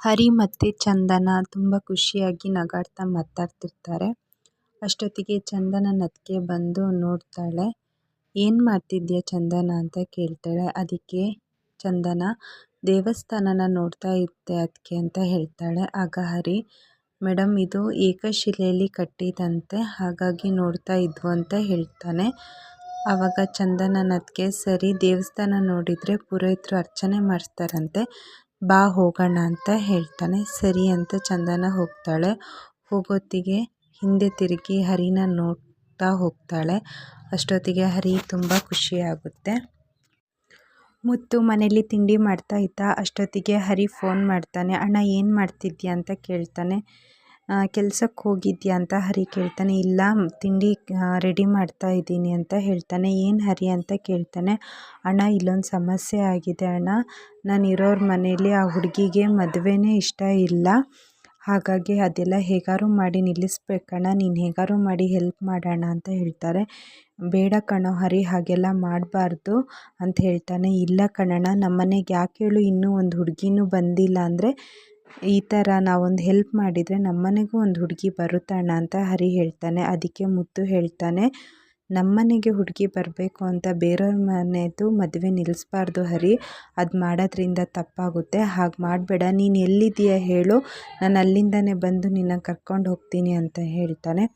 ಹರಿ ಮತ್ತು ಚಂದನ ತುಂಬ ಖುಷಿಯಾಗಿ ನಗಾಡ್ತಾ ಮಾತಾಡ್ತಿರ್ತಾರೆ. ಅಷ್ಟೊತ್ತಿಗೆ ಚಂದನ ಬಂದು ನೋಡ್ತಾಳೆ. ಏನು ಮಾಡ್ತಿದ್ದೀಯ ಚಂದನ? ಅಂತ ಕೇಳ್ತಾಳೆ. ಅದಕ್ಕೆ ಚಂದನ ದೇವಸ್ಥಾನನ ನೋಡ್ತಾ ಇದ್ದೆ ಅದಕ್ಕೆ ಅಂತ ಹೇಳ್ತಾಳೆ. ಆಗ ಹರಿ ಮೇಡಮ್ ಇದು ಏಕಶಿಲೆಯಲ್ಲಿ ಕಟ್ಟಿದಂತೆ ಹಾಗಾಗಿ ನೋಡ್ತಾ ಇದ್ವು ಅಂತ ಹೇಳ್ತಾನೆ. ಆವಾಗ ಚಂದನನ ಅದಕ್ಕೆ ಸರಿ ದೇವಸ್ಥಾನ ನೋಡಿದರೆ ಪುರೋಹಿತರು ಅರ್ಚನೆ ಮಾಡಿಸ್ತಾರಂತೆ ಬಾ ಹೋಗೋಣ ಅಂತ ಹೇಳ್ತಾನೆ. ಸರಿ ಅಂತ ಚಂದನ ಹೋಗ್ತಾಳೆ. ಹೋಗೋತ್ತಿಗೆ ಹಿಂದೆ ತಿರುಗಿ ಹರಿನ ನೋಡ್ತಾ ಹೋಗ್ತಾಳೆ. ಅಷ್ಟೊತ್ತಿಗೆ ಹರಿ ತುಂಬ ಖುಷಿಯಾಗುತ್ತೆ. ಮುತ್ತು ಮನೇಲಿ ತಿಂಡಿ ಮಾಡ್ತಾ ಇದ್ದ. ಅಷ್ಟೊತ್ತಿಗೆ ಹರಿ ಫೋನ್ ಮಾಡ್ತಾನೆ. ಅಣ್ಣ, ಏನು ಮಾಡ್ತಿದ್ಯಾ? ಅಂತ ಕೇಳ್ತಾನೆ. ಕೆಲ್ಸಕ್ಕೆ ಹೋಗಿದ್ಯಾ ಅಂತ ಹರಿ ಕೇಳ್ತಾನೆ, ಇಲ್ಲ, ತಿಂಡಿ ರೆಡಿ ಮಾಡ್ತಾ ಇದ್ದೀನಿ ಅಂತ ಹೇಳ್ತಾನೆ. ಏನು ಹರಿ ಅಂತ ಕೇಳ್ತಾನೆ, ಅಣ್ಣ, ಇಲ್ಲೊಂದು ಸಮಸ್ಯೆ ಆಗಿದೆ ಅಣ್ಣ. ನಾನು ಇರೋರ ಮನೇಲಿ ಆ ಹುಡುಗಿಗೆ ಮದುವೆನೇ ಇಷ್ಟ ಇಲ್ಲ. ಹಾಗಾಗಿ ಅದೆಲ್ಲ ಹೇಗಾರು ಮಾಡಿ ನಿಲ್ಲಿಸ್ಬೇಕಣ್ಣ. ನೀನು ಹೇಗಾರು ಮಾಡಿ ಹೆಲ್ಪ್ ಮಾಡೋಣ ಅಂತ ಹೇಳ್ತಾರೆ. ಬೇಡ ಕಣೋ ಹರಿ, ಹಾಗೆಲ್ಲ ಮಾಡಬಾರ್ದು ಅಂತ ಹೇಳ್ತಾನೆ. ಇಲ್ಲ ಕಣಣ್ಣ, ನಮ್ಮನೆಗೆ ಯಾಕೆ ಹೇಳು, ಇನ್ನೂ ಒಂದು ಹುಡುಗಿನೂ ಬಂದಿಲ್ಲ ಅಂದರೆ ಈ ಥರ ನಾವೊಂದು ಹೆಲ್ಪ್ ಮಾಡಿದರೆ ನಮ್ಮನೆಗೂ ಒಂದು ಹುಡುಗಿ ಬರುತ್ತಣ್ಣ ಅಂತ ಹರಿ ಹೇಳ್ತಾನೆ, ಅದಕ್ಕೆ ಮುತ್ತು ಹೇಳ್ತಾನೆ. ನಮ್ಮನೆಗೆ ಹುಡುಗಿ ಬರಬೇಕು ಅಂತ ಬೇರೆಯವ್ರ ಮನೆಯದು ಮದುವೆ ನಿಲ್ಲಿಸ್ಬಾರ್ದು ಹರಿ, ಅದು ಮಾಡೋದ್ರಿಂದ ತಪ್ಪಾಗುತ್ತೆ. ಹಾಗೆ ಮಾಡಬೇಡ, ನೀನು ಎಲ್ಲಿದ್ದೀಯ ಹೇಳು, ನಾನು ಅಲ್ಲಿಂದನೇ ಬಂದು ನಿನ್ನ ಕರ್ಕೊಂಡು ಹೋಗ್ತೀನಿ ಅಂತ ಹೇಳ್ತಾನೆ.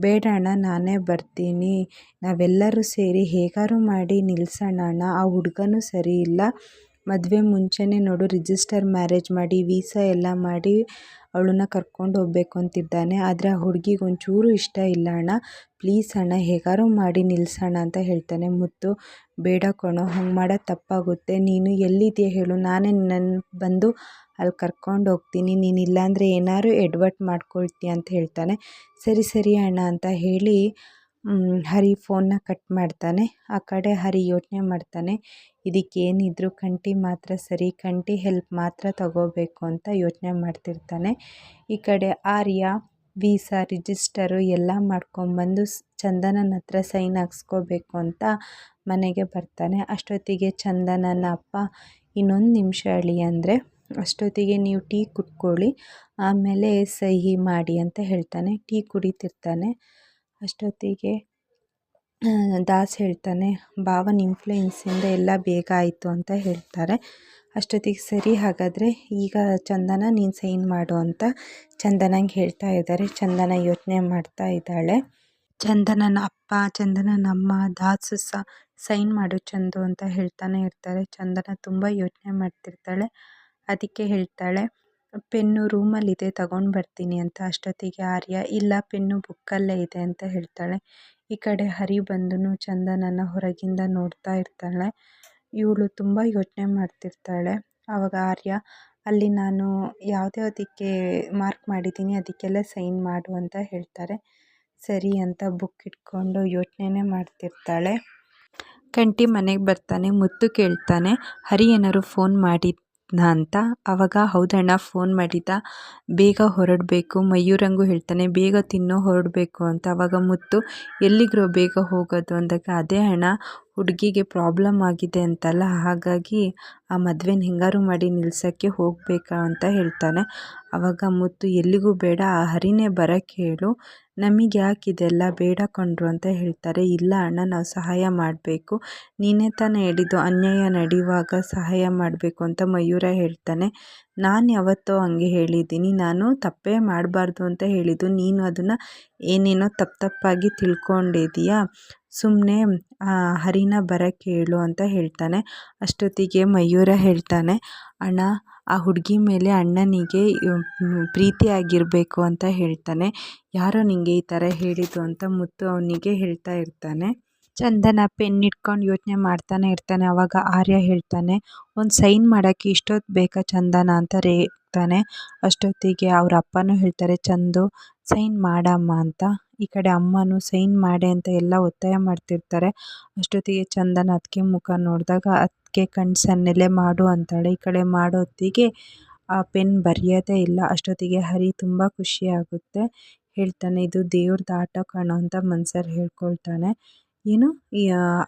ಬೇಡ ಅಣ್ಣ, ನಾನೇ ಬರ್ತೀನಿ, ನಾವೆಲ್ಲರೂ ಸೇರಿ ಹೇಗಾರು ಮಾಡಿ ನಿಲ್ಲಿಸೋಣ ಅಣ್ಣ, ಆ ಹುಡುಗನೂ ಸರಿ ಇಲ್ಲ. ಮದುವೆ ಮುಂಚೆನೇ ನೋಡು ರಿಜಿಸ್ಟರ್ ಮ್ಯಾರೇಜ್ ಮಾಡಿ ವೀಸಾ ಎಲ್ಲ ಮಾಡಿ ಅವಳನ್ನ ಕರ್ಕೊಂಡು ಹೋಗ್ಬೇಕು ಅಂತಿದ್ದಾನೆ. ಆದರೆ ಆ ಹುಡುಗಿಗೆ ಒಂಚೂರು ಇಷ್ಟ ಇಲ್ಲ ಅಣ್ಣ. ಪ್ಲೀಸ್ ಅಣ್ಣ ಹೇಗಾರು ಮಾಡಿ ನಿಲ್ಸೋಣ ಅಂತ ಹೇಳ್ತಾನೆ ಮುತ್ತು. ಬೇಡ ಕಣೋ, ಹಂಗೆ ಮಾಡೋದು ತಪ್ಪಾಗುತ್ತೆ. ನೀನು ಎಲ್ಲಿದೆಯಾ ಹೇಳು. ನಾನೇ ನನ್ನ ಬಂದು ಅಲ್ಲಿ ಕರ್ಕೊಂಡು ಹೋಗ್ತೀನಿ. ನೀನು ಇಲ್ಲಾಂದರೆ ಏನಾದ್ರು ಎಡ್ವರ್ಟ್ ಮಾಡ್ಕೊಳ್ತೀಯ ಅಂತ ಹೇಳ್ತಾನೆ. ಸರಿ ಸರಿ ಅಣ್ಣ ಅಂತ ಹೇಳಿ ಹರಿ ಫೋನ್ನ ಕಟ್ ಮಾಡ್ತಾನೆ. ಆ ಕಡೆ ಹರಿ ಯೋಚನೆ ಮಾಡ್ತಾನೆ. ಇದಕ್ಕೇನಿದ್ರು ಕಂಠಿ ಮಾತ್ರ ಸರಿ, ಕಂಟಿ ಹೆಲ್ಪ್ ಮಾತ್ರ ತಗೋಬೇಕು ಅಂತ ಯೋಚನೆ ಮಾಡ್ತಿರ್ತಾನೆ. ಈ ಕಡೆ ಆರ್ಯ ವೀಸಾ ರಿಜಿಸ್ಟರು ಎಲ್ಲ ಮಾಡ್ಕೊಂಬಂದು ಚಂದನನ ಹತ್ರ ಸೈನ್ ಹಾಕ್ಸ್ಕೋಬೇಕು ಅಂತ ಮನೆಗೆ ಬರ್ತಾನೆ. ಅಷ್ಟೊತ್ತಿಗೆ ಚಂದನನ ಅಪ್ಪ ಇನ್ನೊಂದು ನಿಮಿಷ ಅಳಿ ಅಂದರೆ, ಅಷ್ಟೊತ್ತಿಗೆ ನೀವು ಟೀ ಕುಟ್ಕೊಳ್ಳಿ ಆಮೇಲೆ ಸಹಿ ಮಾಡಿ ಅಂತ ಹೇಳ್ತಾನೆ. ಟೀ ಕುಡಿತಿರ್ತಾನೆ. ಅಷ್ಟೊತ್ತಿಗೆ ದಾಸ್ ಹೇಳ್ತಾನೆ ಭಾವನ ಇನ್ಫ್ಲುಯೆನ್ಸಿಂದ ಎಲ್ಲ ಬೇಗ ಆಯಿತು ಅಂತ ಹೇಳ್ತಾರೆ. ಅಷ್ಟೊತ್ತಿಗೆ ಸರಿ, ಹಾಗಾದರೆ ಈಗ ಚಂದನ ನೀನು ಸೈನ್ ಮಾಡು ಅಂತ ಚಂದನಂಗೆ ಹೇಳ್ತಾ ಇದ್ದಾರೆ ಚಂದನ ಯೋಚನೆ ಮಾಡ್ತಾ ಇದ್ದಾಳೆ. ಚಂದನನ ಅಪ್ಪ ಚಂದನನ ಅಮ್ಮ ದಾಸು ಸಹ ಸೈನ್ ಮಾಡು ಚಂದು ಅಂತ ಹೇಳ್ತಾನೆ ಇರ್ತಾರೆ. ಚಂದನ ತುಂಬ ಯೋಚನೆ ಮಾಡ್ತಿರ್ತಾಳೆ. ಅದಕ್ಕೆ ಹೇಳ್ತಾಳೆ ಪೆನ್ನು ರೂಮಲ್ಲಿದೆ, ತಗೊಂಡು ಬರ್ತೀನಿ ಅಂತ. ಅಷ್ಟೊತ್ತಿಗೆ ಆರ್ಯ, ಇಲ್ಲ, ಪೆನ್ನು ಬುಕ್ಕಲ್ಲೇ ಇದೆ ಅಂತ ಹೇಳ್ತಾಳೆ. ಈ ಕಡೆ ಹರಿ ಬಂದು ಚಂದನನ ಹೊರಗಿಂದ ನೋಡ್ತಾ ಇರ್ತಾಳೆ. ಇವಳು ತುಂಬ ಯೋಚನೆ ಮಾಡ್ತಿರ್ತಾಳೆ. ಆವಾಗ ಆರ್ಯ, ಅಲ್ಲಿ ನಾನು ಯಾವುದ್ಯಾವ್ದಕ್ಕೆ ಮಾರ್ಕ್ ಮಾಡಿದ್ದೀನಿ, ಅದಕ್ಕೆಲ್ಲ ಸೈನ್ ಮಾಡು ಅಂತ ಹೇಳ್ತಾರೆ. ಸರಿ ಅಂತ ಬುಕ್ ಇಟ್ಕೊಂಡು ಯೋಚನೆ ಮಾಡ್ತಿರ್ತಾಳೆ. ಕಂಟಿ ಮನೆಗೆ ಬರ್ತಾನೆ, ಮುತ್ತು ಕೇಳ್ತಾನೆ. ಹರಿ ಏನಾದ್ರು ಫೋನ್ ಮಾಡಿದ್ದ ಅಂತ. ಆವಾಗ ಹೌದಣ್ಣ ಫೋನ್ ಮಾಡಿದ್ದ ಬೇಗ ಹೊರಡಬೇಕು, ಮಯೂರಂಗು ಹೇಳ್ತಾನೆ, ಬೇಗ ತಿನ್ನೋ, ಹೊರಡಬೇಕು ಅಂತ. ಅವಾಗ ಮುತ್ತು, ಎಲ್ಲಿಗ್ರೋ ಬೇಗ ಹೋಗೋದು? ಅಂದಾಗ, ಅದೇ ಅಣ್ಣ ಹುಡುಗಿಗೆ ಪ್ರಾಬ್ಲಮ್ ಆಗಿದೆ ಅಂತಲ್ಲ, ಹಾಗಾಗಿ ಆ ಮದುವೆನ ಹೆಂಗಾರು ಮಾಡಿ ನಿಲ್ಸೋಕ್ಕೆ ಹೋಗಬೇಕಾ ಅಂತ ಹೇಳ್ತಾನೆ. ಆವಾಗ ಮುತ್ತು, ಎಲ್ಲಿಗೂ ಬೇಡ, ಆ ಹರಿನೇ ಬರೋಕ್ಕೆ ಹೇಳು ನಮಗೆ ಯಾಕೆ ಇದೆಲ್ಲ ಬೇಡ ಕೊಂಡ್ರು ಅಂತ ಹೇಳ್ತಾರೆ. ಇಲ್ಲ ಅಣ್ಣ, ನಾವು ಸಹಾಯ ಮಾಡಬೇಕು. ನೀನೇ ತಾನೇ ಹೇಳಿದ್ದು ಅನ್ಯಾಯ ನಡೆಯುವಾಗ ಸಹಾಯ ಮಾಡಬೇಕು ಅಂತ ಮಯೂರ ಹೇಳ್ತಾನೆ. ನಾನು ಯಾವತ್ತೋ ಹಂಗೆ ಹೇಳಿದ್ದೀನಿ. ನಾನು ತಪ್ಪೇ ಮಾಡಬಾರ್ದು ಅಂತ ಹೇಳಿದ್ದು. ನೀನು ಅದನ್ನು ಏನೇನೋ ತಪ್ಪು ತಪ್ಪಾಗಿ ತಿಳ್ಕೊಂಡಿದ್ದೀಯಾ ಸುಮ್ಮನೆ ಹರಿನ ಬರಕ್ಕೆ ಹೇಳು ಅಂತ ಹೇಳ್ತಾನೆ. ಅಷ್ಟೊತ್ತಿಗೆ ಮಯೂರ ಹೇಳ್ತಾನೆ, ಅಣ್ಣ, ಆ ಹುಡುಗಿ ಮೇಲೆ ಅಣ್ಣನಿಗೆ ಪ್ರೀತಿ ಆಗಿರಬೇಕು ಅಂತ ಹೇಳ್ತಾನೆ. ಯಾರೋ ನಿನಗೆ ಈ ಥರ ಹೇಳಿದ್ದು ಅಂತ ಮುತ್ತು ಅವನಿಗೆ ಹೇಳ್ತಾ ಇರ್ತಾನೆ. ಚಂದನ ಪೆನ್ ಇಟ್ಕೊಂಡು ಯೋಚನೆ ಮಾಡ್ತಾನೆ ಇರ್ತಾನೆ. ಅವಾಗ ಆರ್ಯ ಹೇಳ್ತಾನೆ, ಒಂದು ಸೈನ್ ಮಾಡೋಕ್ಕೆ ಇಷ್ಟೊತ್ತು ಬೇಕಾ ಚಂದನ? ಅಂತ ರೇಗ್ತಾನೆ ಅಷ್ಟೊತ್ತಿಗೆ ಅವರ ಅಪ್ಪನೂ ಹೇಳ್ತಾರೆ, ಚಂದು, ಸೈನ್ ಮಾಡಮ್ಮ ಅಂತ. ಈ ಕಡೆ ಅಮ್ಮನೂ ಸೈನ್ ಮಾಡಿ ಅಂತ ಎಲ್ಲ ಒತ್ತಾಯ ಮಾಡ್ತಿರ್ತಾರೆ. ಅಷ್ಟೊತ್ತಿಗೆ ಚಂದನ ಅದಕ್ಕೆ ಮುಖ ನೋಡಿದಾಗ ಅದಕ್ಕೆ ಕಣ್ಣು ಸನ್ನೆಲೆ ಮಾಡು ಅಂತಾಳೆ. ಈ ಕಡೆ ಮಾಡೋತ್ತಿಗೆ ಆ ಪೆನ್ ಬರೆಯೋದೇ ಇಲ್ಲ. ಅಷ್ಟೊತ್ತಿಗೆ ಹರಿ ತುಂಬ ಖುಷಿಯಾಗುತ್ತೆ. ಹೇಳ್ತಾನೆ, ಇದು ದೇವ್ರದ್ದು ಆಟ ಕಣೋ ಅಂತ ಮನ್ಸರ್ ಹೇಳ್ಕೊಳ್ತಾನೆ. ಏನು?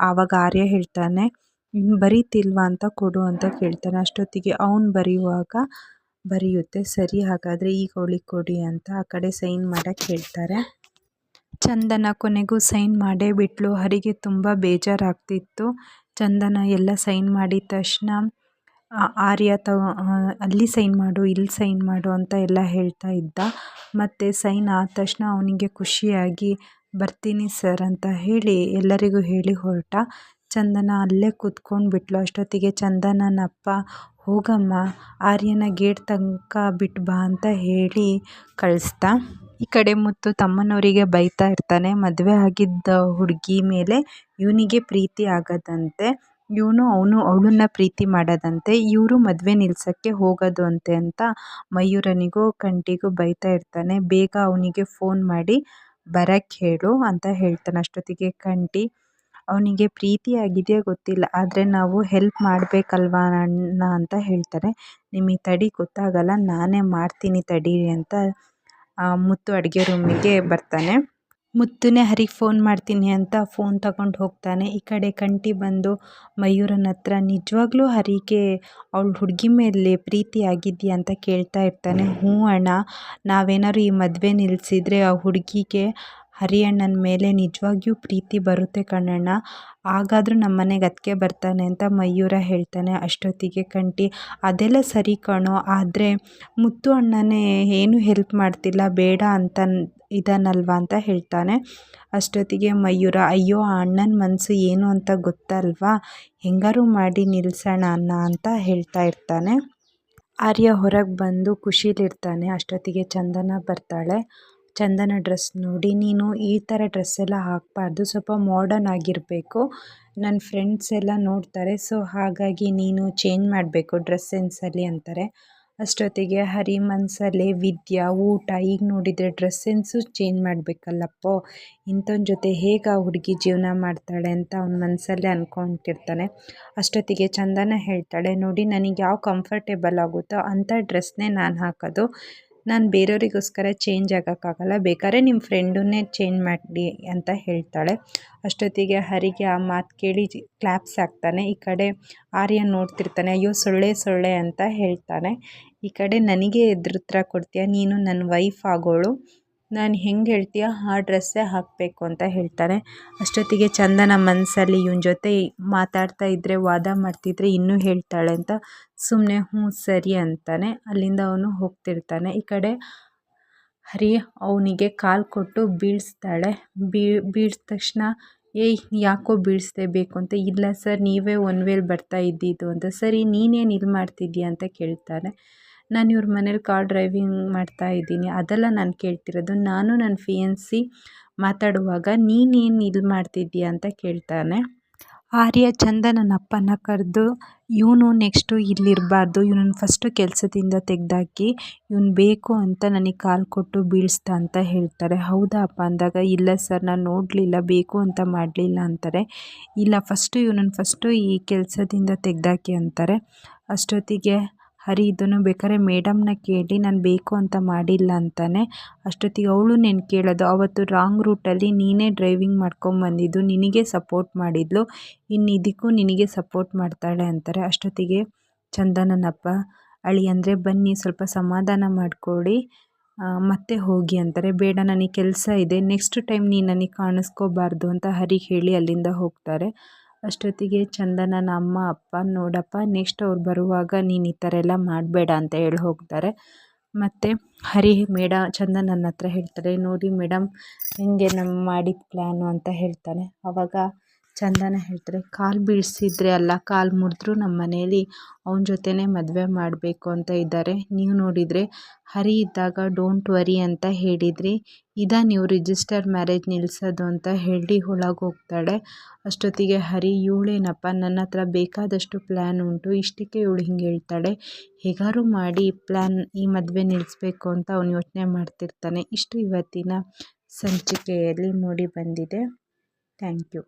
ಆವಾಗ ಆರ್ಯ ಹೇಳ್ತಾನೆ ಬರೀತಿಲ್ವಾ ಅಂತ ಕೊಡು ಅಂತ ಕೇಳ್ತಾನೆ. ಅಷ್ಟೊತ್ತಿಗೆ ಅವನು ಬರೆಯುವಾಗ, ಬರೆಯುತ್ತೆ, ಸರಿ, ಹಾಗಾದರೆ ಈಗ ಅವಳಿಗೆ ಕೊಡಿ ಅಂತ ಆ ಕಡೆ ಸೈನ್ ಮಾಡೋಕ್ಕೆ ಹೇಳ್ತಾರೆ. ಚಂದನ ಕೊನೆಗೂ ಸೈನ್ ಮಾಡೇ ಬಿಟ್ಲು. ಹರಿಗೆ ತುಂಬ ಬೇಜಾರಾಗ್ತಿತ್ತು. ಚಂದನ ಎಲ್ಲ ಸೈನ್ ಮಾಡಿದ ತಕ್ಷಣ ಆರ್ಯ ತ ಅಲ್ಲಿ ಸೈನ್ ಮಾಡು, ಇಲ್ಲಿ ಸೈನ್ ಮಾಡು ಅಂತ ಎಲ್ಲ ಹೇಳ್ತಾ ಇದ್ದ. ಮತ್ತು ಸೈನ್ ಆದ ತಕ್ಷಣ ಅವನಿಗೆ ಖುಷಿಯಾಗಿ, ಬರ್ತೀನಿ ಸರ್ ಅಂತ ಹೇಳಿ ಎಲ್ಲರಿಗೂ ಹೇಳಿ ಹೊರಟ. ಚಂದನ ಅಲ್ಲೇ ಕೂತ್ಕೊಂಡು ಬಿಟ್ಲು. ಅಷ್ಟೊತ್ತಿಗೆ ಚಂದನನಪ್ಪ ಹೋಗಮ್ಮ, ಆರ್ಯನ ಗೇಟ್ ತನಕ ಬಿಟ್ಟು ಬಾ ಅಂತ ಹೇಳಿ ಕಳಿಸ್ದ. ಈ ಕಡೆ ಮುತ್ತು ತಮ್ಮನವರಿಗೆ ಬೈತಾ ಇರ್ತಾನೆ. ಮದುವೆ ಆಗಿದ್ದ ಹುಡುಗಿ ಮೇಲೆ ಇವನಿಗೆ ಪ್ರೀತಿ ಆಗದಂತೆ, ಇವನು ಅವನು ಅವಳನ್ನ ಪ್ರೀತಿ ಮಾಡದಂತೆ, ಇವರು ಮದುವೆ ನಿಲ್ಸೋಕ್ಕೆ ಹೋಗೋದು ಅಂತೆ ಅಂತ ಮಯೂರನಿಗೂ ಕಂಠಿಗೂ ಬೈತಾ ಇರ್ತಾನೆ. ಬೇಗ ಅವನಿಗೆ ಫೋನ್ ಮಾಡಿ ಬರಕ್ಕೆ ಹೇಳು ಅಂತ ಹೇಳ್ತಾನೆ ಅಷ್ಟೊತ್ತಿಗೆ ಕಂಠಿ ಅವನಿಗೆ ಪ್ರೀತಿ ಆಗಿದೆಯಾ ಗೊತ್ತಿಲ್ಲ. ಆದರೆ ನಾವು ಹೆಲ್ಪ್ ಮಾಡಬೇಕಲ್ವಾ ಅಣ್ಣ ಅಂತ ಹೇಳ್ತಾರೆ ನಿಮಗೆ ತಡಿ ಗೊತ್ತಾಗಲ್ಲ, ನಾನೇ ಮಾಡ್ತೀನಿ ತಡೀರಿ ಅಂತ ಮುತ್ತು ಅಡುಗೆ ರೂಮಿಗೆ ಬರ್ತಾನೆ. ಮುತ್ತುನೇ ಹರಿಗೆ ಫೋನ್ ಮಾಡ್ತೀನಿ ಅಂತ ಫೋನ್ ತಗೊಂಡು ಹೋಗ್ತಾನೆ. ಈ ಕಡೆ ಕಂಟಿ ಬಂದು ಮಯೂರನ ಹತ್ರ, ನಿಜವಾಗ್ಲೂ ಹರಿಗೆ ಅವಳು ಹುಡುಗಿ ಮೇಲೆ ಪ್ರೀತಿ ಆಗಿದೆಯಾ? ಅಂತ ಕೇಳ್ತಾ ಇರ್ತಾನೆ. ಹ್ಞೂ ಅಣ್ಣ, ನಾವೇನಾದ್ರು ಈ ಮದುವೆ ನಿಲ್ಲಿಸಿದ್ರೆ ಆ ಹುಡುಗಿಗೆ ಹರಿಯಣ್ಣನ ಮೇಲೆ ನಿಜವಾಗಿಯೂ ಪ್ರೀತಿ ಬರುತ್ತೆ ಕಣಣ್ಣ ಹಾಗಾದ್ರೂ ನಮ್ಮ ಮನೆಗೆ ಅದಕ್ಕೆ ಬರ್ತಾನೆ ಅಂತ ಮಯೂರ ಹೇಳ್ತಾನೆ ಅಷ್ಟೊತ್ತಿಗೆ ಕಂಟಿ ಅದೆಲ್ಲ ಸರಿ ಕಣೋ, ಆದರೆ ಮುತ್ತು ಅಣ್ಣನೇ ಏನೂ ಹೆಲ್ಪ್ ಮಾಡ್ತಿಲ್ಲ, ಬೇಡ ಅಂತ ಇದಾನಲ್ವಾ ಅಂತ ಹೇಳ್ತಾನೆ. ಅಷ್ಟೊತ್ತಿಗೆ ಮಯೂರ, ಅಯ್ಯೋ, ಆ ಅಣ್ಣನ ಮನಸ್ಸು ಏನು ಅಂತ ಗೊತ್ತಲ್ವಾ? ಹೆಂಗಾರು ಮಾಡಿ ನಿಲ್ಸೋಣ ಅಣ್ಣ ಅಂತ ಹೇಳ್ತಾ ಇರ್ತಾನೆ. ಆರ್ಯ ಹೊರಗೆ ಬಂದು ಖುಷಿಲಿರ್ತಾನೆ. ಅಷ್ಟೊತ್ತಿಗೆ ಚಂದನ ಬರ್ತಾಳೆ. ಚಂದನ ಡ್ರೆಸ್ ನೋಡಿ, ನೀನು ಈ ಥರ ಡ್ರೆಸ್ ಎಲ್ಲ ಹಾಕಬಾರ್ದು. ಸ್ವಲ್ಪ ಮಾಡರ್ನ್ ಆಗಿರಬೇಕು. ನನ್ನ ಫ್ರೆಂಡ್ಸ್ ಎಲ್ಲ ನೋಡ್ತಾರೆ ಸೊ ಹಾಗಾಗಿ ನೀನು ಚೇಂಜ್ ಮಾಡಬೇಕು ಡ್ರೆಸ್ ಸೆನ್ಸಲ್ಲಿ ಅಂತಾರೆ. ಅಷ್ಟೊತ್ತಿಗೆ ಹರಿ ಮನಸಲ್ಲಿ ವಿದ್ಯಾ, ಊಟ ಈಗ ನೋಡಿದರೆ ಡ್ರೆಸ್ ಸೆನ್ಸು ಚೇಂಜ್ ಮಾಡಬೇಕಲ್ಲಪ್ಪೋ. ಇಂಥವ್ನ ಜೊತೆ ಹೇಗೆ ಆ ಹುಡುಗಿ ಜೀವನ ಮಾಡ್ತಾಳೆ ಅಂತ ಅವ್ನ ಮನಸ್ಸಲ್ಲೇ ಅಂದ್ಕೊಂಡಿರ್ತಾನೆ ಅಷ್ಟೊತ್ತಿಗೆ ಚಂದನ ಹೇಳ್ತಾಳೆ, ನೋಡಿ, ನನಗೆ ಯಾವ ಕಂಫರ್ಟೇಬಲ್ ಆಗುತ್ತೋ ಅಂಥ ಡ್ರೆಸ್ನೇ ನಾನು ಹಾಕೋದು. ನಾನು ಬೇರೆಯವರಿಗೋಸ್ಕರ ಚೇಂಜ್ ಆಗೋಕ್ಕಾಗಲ್ಲ. ಬೇಕಾದ್ರೆ ನಿಮ್ಮ ಫ್ರೆಂಡನ್ನೇ ಚೇಂಜ್ ಮಾಡಿ ಅಂತ ಹೇಳ್ತಾಳೆ. ಅಷ್ಟೊತ್ತಿಗೆ ಹರಿಗೆ ಆ ಮಾತು ಕೇಳಿ ಕ್ಲಾಪ್ಸ್ ಹಾಕ್ತಾನೆ ಈ ಕಡೆ ಆರ್ಯ ನೋಡ್ತಿರ್ತಾನೆ, ಅಯ್ಯೋ, ಸೊಳ್ಳೆ ಸೊಳ್ಳೆ ಅಂತ ಹೇಳ್ತಾನೆ. ಈ ಕಡೆ, ನನಗೆ ಎದುರುತ್ರ ಕೊಡ್ತೀಯ? ನೀನು ನನ್ನ ವೈಫ್ ಆಗೋಳು. ನಾನು ಹೆಂಗೆ ಹೇಳ್ತೀಯ ಆ ಡ್ರೆಸ್ಸೇ ಹಾಕಬೇಕು ಅಂತ ಹೇಳ್ತಾನೆ ಅಷ್ಟೊತ್ತಿಗೆ ಚಂದನ ಮನಸ್ಸಲ್ಲಿ ಇವನ ಜೊತೆ ಮಾತಾಡ್ತಾ ಇದ್ದರೆ ವಾದ ಮಾಡ್ತಿದ್ರೆ ಇನ್ನೂ ಹೇಳ್ತಾಳೆ ಅಂತ. ಸುಮ್ಮನೆ ಹ್ಞೂ, ಸರಿ ಅಂತಾನೆ. ಅಲ್ಲಿಂದ ಅವನು ಹೋಗ್ತಿರ್ತಾನೆ. ಈ ಕಡೆ ಹರಿ ಅವನಿಗೆ ಕಾಲು ಕೊಟ್ಟು ಬೀಳಿಸ್ತಾಳೆ. ಬೀ ಬೀಳ್ದ ತಕ್ಷಣ, ಏಯ್, ಯಾಕೋ ಬೀಳಿಸ್ದೆ ಅಂತ? ಇಲ್ಲ ಸರ್, ನೀವೇ ಒನ್ ವೇಲ್ ಬರ್ತಾ ಇದ್ದಿದ್ದು ಅಂತ. ಸರಿ, ನೀನೇನು ಇಲ್ಲಿ ಮಾಡ್ತಿದ್ದೀಯ ಅಂತ ಕೇಳ್ತಾನೆ. ನಾನು ಇವ್ರ ಮನೇಲಿ ಕಾರ್ ಡ್ರೈವಿಂಗ್ ಮಾಡ್ತಾ ಇದ್ದೀನಿ. ಅದೆಲ್ಲ ನಾನು ಕೇಳ್ತಿರೋದು. ನಾನು ನನ್ನ ಫಿಯನ್ಸಿ ಮಾತಾಡುವಾಗ ನೀನೇನು ಇಲ್ಲಿ ಮಾಡ್ತಿದ್ದೀಯ ಅಂತ ಕೇಳ್ತಾನೆ. ಆರ್ಯ ಚಂದ ನನ್ನ ಅಪ್ಪನ ಕರೆದು ಇವನು ನೆಕ್ಸ್ಟು ಇಲ್ಲಿರಬಾರ್ದು. ಇವನನ್ನು ಫಸ್ಟು ಕೆಲಸದಿಂದ ತೆಗೆದಾಕಿ ಇವನು ಬೇಕು ಅಂತ ನನಗೆ ಕಾಲು ಕೊಟ್ಟು ಬೀಳಿಸ್ದ ಅಂತ ಹೇಳ್ತಾರೆ. ಹೌದಾ ಅಪ್ಪ ಅಂದಾಗ, ಇಲ್ಲ ಸರ್, ನಾನು ನೋಡಲಿಲ್ಲ. ಬೇಕು ಅಂತ ಮಾಡಲಿಲ್ಲ ಅಂತಾರೆ. ಇಲ್ಲ ಫಸ್ಟು ಇವನನ್ನು ಫಸ್ಟು ಈ ಕೆಲಸದಿಂದ ತೆಗೆದಾಕಿ ಅಂತಾರೆ. ಅಷ್ಟೊತ್ತಿಗೆ ಹರಿ ಇದನ್ನು ಬೇಕಾದ್ರೆ ಮೇಡಮ್ನ ಕೇಳಿ, ನಾನು ಬೇಕು ಅಂತ ಮಾಡಿಲ್ಲ ಅಂತಾನೆ ಅಷ್ಟೊತ್ತಿಗೆ ಅವಳು ನೆನ್ ಕೇಳೋದು. ಅವತ್ತು ರಾಂಗ್ ರೂಟಲ್ಲಿ ನೀನೇ ಡ್ರೈವಿಂಗ್ ಮಾಡ್ಕೊಂಬಂದಿದ್ದು ನಿನಗೆ ಸಪೋರ್ಟ್ ಮಾಡಿದ್ಲು, ಇನ್ನು ಇದಕ್ಕೂ ನಿನಗೆ ಸಪೋರ್ಟ್ ಮಾಡ್ತಾಳೆ ಅಂತಾರೆ. ಅಷ್ಟೊತ್ತಿಗೆ, ಚಂದನನಪ್ಪ, ಅಳಿ ಅಂದರೆ ಬನ್ನಿ, ಸ್ವಲ್ಪ ಸಮಾಧಾನ ಮಾಡಿಕೊಡಿ ಮತ್ತೆ ಹೋಗಿ ಅಂತಾರೆ. ಬೇಡ, ನನಗೆ ಕೆಲಸ ಇದೆ, ನೆಕ್ಸ್ಟ್ ಟೈಮ್ ನೀನು ನನಗೆ ಕಾಣಿಸ್ಕೋಬಾರ್ದು ಅಂತ ಹರಿ ಹೇಳಿ ಅಲ್ಲಿಂದ ಹೋಗ್ತಾರೆ. ಅಷ್ಟೊತ್ತಿಗೆ ಚಂದನನ ಅಮ್ಮ, ಅಪ್ಪ, ನೋಡಪ್ಪ ನೆಕ್ಸ್ಟ್ ಅವ್ರು ಬರುವಾಗ ನೀನು ಈ ಥರ ಎಲ್ಲ ಮಾಡಬೇಡ ಅಂತ ಹೇಳಿ ಹೋಗ್ತಾರೆ. ಮತ್ತು ಹರಿ, ಮೇಡ ಚಂದನ ನನ್ನ ಹತ್ರ ಹೇಳ್ತಾರೆ, ನೋಡಿ ಮೇಡಮ್ ಹೇಗೆ ನಮ್ಮ ಮಾಡಿದ ಪ್ಲ್ಯಾನು ಅಂತ ಹೇಳ್ತಾನೆ. ಆವಾಗ ಚಂದನ ಹೇಳ್ತಾರೆ, ಕಾಲು ಬೀಳಿಸಿದ್ರೆ ಅಲ್ಲ, ಕಾಲು ಮುರಿದ್ರು ನಮ್ಮ ಮನೇಲಿ ಅವನ ಜೊತೆನೇ ಮದುವೆ ಮಾಡಬೇಕು ಅಂತ ಇದ್ದಾರೆ ನೀವು ನೋಡಿದರೆ ಹರಿ ಇದ್ದಾಗ ಡೋಂಟ್ ವರಿ ಅಂತ ಹೇಳಿದ್ರಿ ಇದ ನೀವು ರಿಜಿಸ್ಟರ್ ಮ್ಯಾರೇಜ್ ನಿಲ್ಲಿಸೋದು ಅಂತ ಹೇಳಿ ಒಳಗೆ ಹೋಗ್ತಾಳೆ. ಅಷ್ಟೊತ್ತಿಗೆ ಹರಿ, ಇವಳೇನಪ್ಪ, ನನ್ನ ಹತ್ರ ಬೇಕಾದಷ್ಟು ಪ್ಲ್ಯಾನ್ ಉಂಟು, ಇಷ್ಟಕ್ಕೆ ಇವಳು ಹಿಂಗೆ ಹೇಳ್ತಾಳೆ. ಹೇಗಾರು ಮಾಡಿ ಪ್ಲ್ಯಾನ್ ಈ ಮದುವೆ ನಿಲ್ಲಿಸ್ಬೇಕು ಅಂತ ಅವನು ಯೋಚನೆ ಮಾಡ್ತಿರ್ತಾನೆ. ಇಷ್ಟು ಇವತ್ತಿನ ಸಂಚಿಕೆಯಲ್ಲಿ ಮೂಡಿ ಬಂದಿದೆ. Thank you.